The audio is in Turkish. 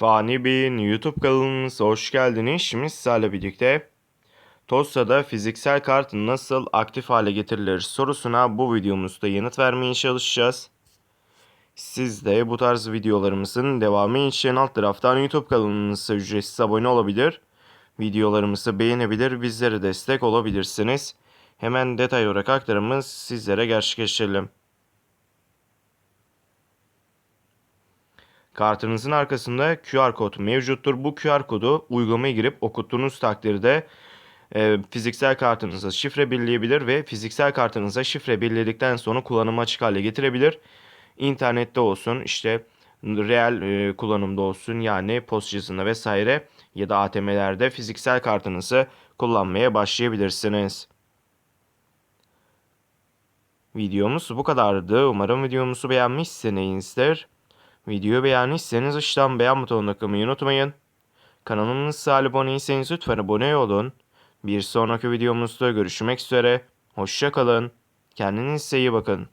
Fani Bey'in YouTube kanalımıza hoş geldiniz. Şimdi sizlerle birlikte Tosya'da fiziksel kart nasıl aktif hale getirilir sorusuna bu videomuzda yanıt vermeye çalışacağız. Siz de bu tarz videolarımızın devamı için alt taraftan YouTube kanalımıza ücretsiz abone olabilir. Videolarımızı beğenebilir, bizlere destek olabilirsiniz. Hemen detay olarak aktarımız sizlere gerçekleştirelim. Kartınızın arkasında QR kod mevcuttur. Bu QR kodu uygulamaya girip okuttuğunuz takdirde e, fiziksel kartınıza şifre belirleyebilir ve fiziksel kartınıza şifre belirledikten sonra kullanıma açık hale getirebilir. İnternette olsun işte real e, kullanımda olsun yani post cihazında vesaire ya da ATM'lerde fiziksel kartınızı kullanmaya başlayabilirsiniz. Videomuz bu kadardı. Umarım videomuzu beğenmişsinizdir. Videoyu beğendiyseniz aşağıdan beğen butonuna tıklamayı unutmayın. Kanalımıza abone değilseniz lütfen abone olun. Bir sonraki videomuzda görüşmek üzere. Hoşçakalın. Kendinize iyi bakın.